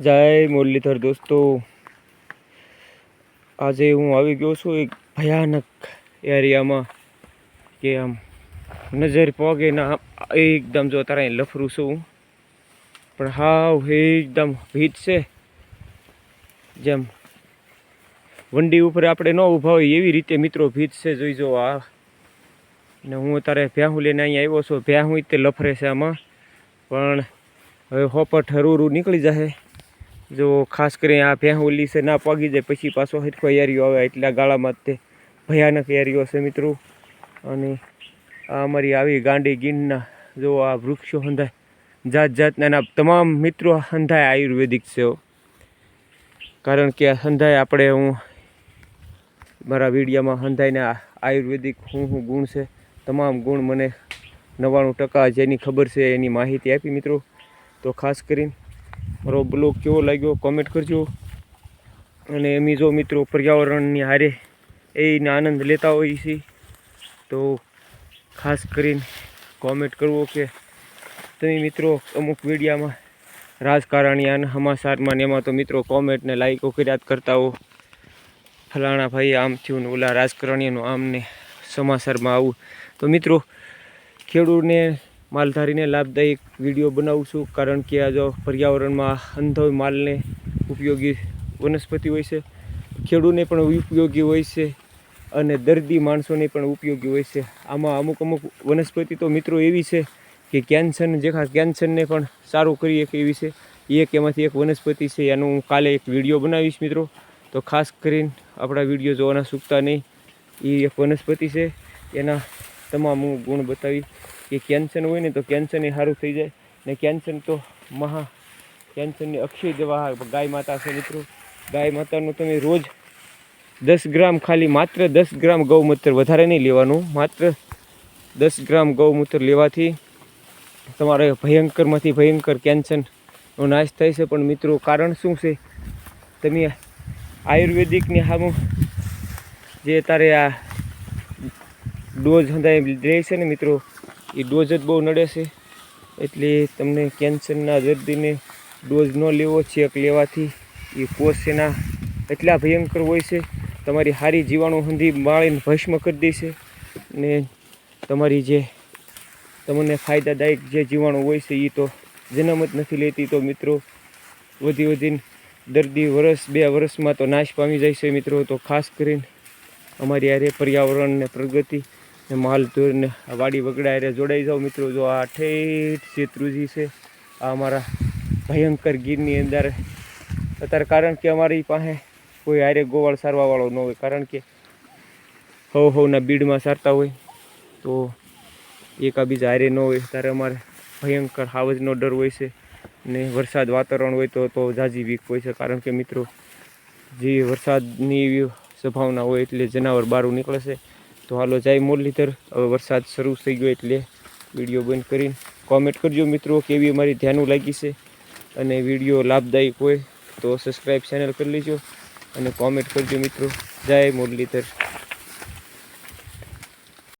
જય મુરલીધર દોસ્તો. આજે હું આવી ગયો છું એક ભયાનક એરિયામાં કે આમ નજર પોગે ના એકદમ જો અત્યારે લફરું છું. પણ હાવ એકદમ ભીત છે. જેમ વંડી ઉપર આપણે ન ઊભા હોય એવી રીતે મિત્રો ભીત છે જોઈજો આ. ને હું અત્યારે ભ્યાહું લઈને અહીંયા આવ્યો છું. ભ્યાહું તે લફરે છે આમાં. પણ હવે હોપર હરૂરું નીકળી જશે જો ખાસ કરીને આ ભેહુલી છે, ના પગી જાય, પછી પાછો હિરખો એરિયો આવે, એટલા ગાળામાં તે ભયાનક એરિયો છે મિત્રો. અને આ અમારી આવી ગાંડી ગીરના જો આ વૃક્ષો હંધાય, જાત જાતના તમામ મિત્રો હંધાય આયુર્વેદિક છે કારણ કે આ હંધાય આપણે હું મારા વિડીયામાં હંધાઈને આયુર્વેદિક શું શું ગુણ છે, તમામ ગુણ મને નવ્વાણું ટકા જેની ખબર છે એની માહિતી આપી મિત્રો. તો ખાસ કરીને મારો બ્લોગ કેવો લાગ્યો કોમેન્ટ કરજો. અને એમ જો મિત્રો પર્યાવરણની હારે એને આનંદ લેતા હોઈએ છીએ તો ખાસ કરીને કોમેન્ટ કરવો કે તમે મિત્રો અમુક મીડિયામાં રાજકારણી અને સમાચારમાં એમાં તો મિત્રો કોમેન્ટ ને લાઈકો કર્યા કરતા હો. ફલાણા ભાઈ આમ થયું ને ઓલા રાજકારણીનું આમને સમાચારમાં આવું. તો મિત્રો ખેડૂતને માલધારીને લાભદાયક વીડિયો બનાવું છું, કારણ કે આ જો પર્યાવરણમાં અંધો માલને ઉપયોગી વનસ્પતિ હોય છે, ખેડૂને પણ ઉપયોગી હોય છે અને દર્દી માણસોને પણ ઉપયોગી હોય છે. આમાં અમુક અમુક વનસ્પતિ તો મિત્રો એવી છે કે કેન્સર જે કેન્સરને પણ સારું કરી શકે એવી છે. એક એમાંથી એક વનસ્પતિ છે, એનું હું કાલે એક વીડિયો બનાવીશ મિત્રો. તો ખાસ કરીને આપણા વીડિયો જોવાના ચૂકતા નહીં. એ એક વનસ્પતિ છે, એના તમામ હું ગુણ બતાવી કે કેન્સર હોય ને તો કેન્સરને સારું થઈ જાય. ને કેન્સર તો મહા કેન્સરની અક્ષય દવા ગાય માતા છે મિત્રો. ગાય માતાનું તમે રોજ દસ ગ્રામ ખાલી માત્ર દસ ગ્રામ ગૌમૂત્ર વધારે નહીં લેવાનું. માત્ર દસ ગ્રામ ગૌમૂત્ર લેવાથી તમારે ભયંકરમાંથી ભયંકર કેન્સરનો નાશ થાય છે. પણ મિત્રો, કારણ શું છે? તમે આયુર્વેદિકની સામું જે તારે આ ડોઝ હંધાઈ રહે છે ને મિત્રો એ ડોઝ જ બહુ નડે છે. એટલે તમને કેન્સરના દર્દીને ડોઝ ન લેવો ચેક લેવાથી એ કોષ એના એટલા ભયંકર હોય છે, તમારી સારી જીવાણુ હંધી માળીને ભસ્મ કરી દેશે ને તમારી જે તમને ફાયદાદાયક જે જીવાણુ હોય છે એ તો જન્મ જ નથી લેતી. તો મિત્રો, વધી વધીને દર્દી વર્ષ બે વર્ષમાં તો નાશ પામી જાય છે મિત્રો. તો ખાસ કરીને અમારી હારે પર્યાવરણ ને પ્રગતિ માલ ધોઈને વાડી વગડા હારે જોડાઈ જાઓ મિત્રો. જો આ ઠેઠ શેત્રુજી છે, આ અમારા ભયંકર ગીરની અંદર. અત્યારે કારણ કે અમારી પાસે કોઈ હારે ગોવાળ સારવાવાળો ન હોય, કારણ કે હવ હવના બીડમાં સારતા હોય, તો એકાબીજા હારે ન હોય. ત્યારે અમારે ભયંકર હાવજનો ડર હોય છે ને વરસાદ વાતાવરણ હોય તો તો ઝાઝી વીક હોય છે. કારણ કે મિત્રો, જે વરસાદની એવી સંભાવના હોય એટલે જનાવર બહાર નીકળે છે. તો હાલો જય મુરલીધર હવે વરસાદ શરૂ થઈ ગયો એટલે વીડિયો બંધ કરીને કોમેન્ટ કરજો મિત્રો કેવી અમારી ધ્યાનું લાગી છે અને વીડિયો લાભદાયક હોય તો સબસ્ક્રાઈબ ચેનલ કરી લેજો અને કોમેન્ટ કરજો મિત્રો. જય મુરલીધર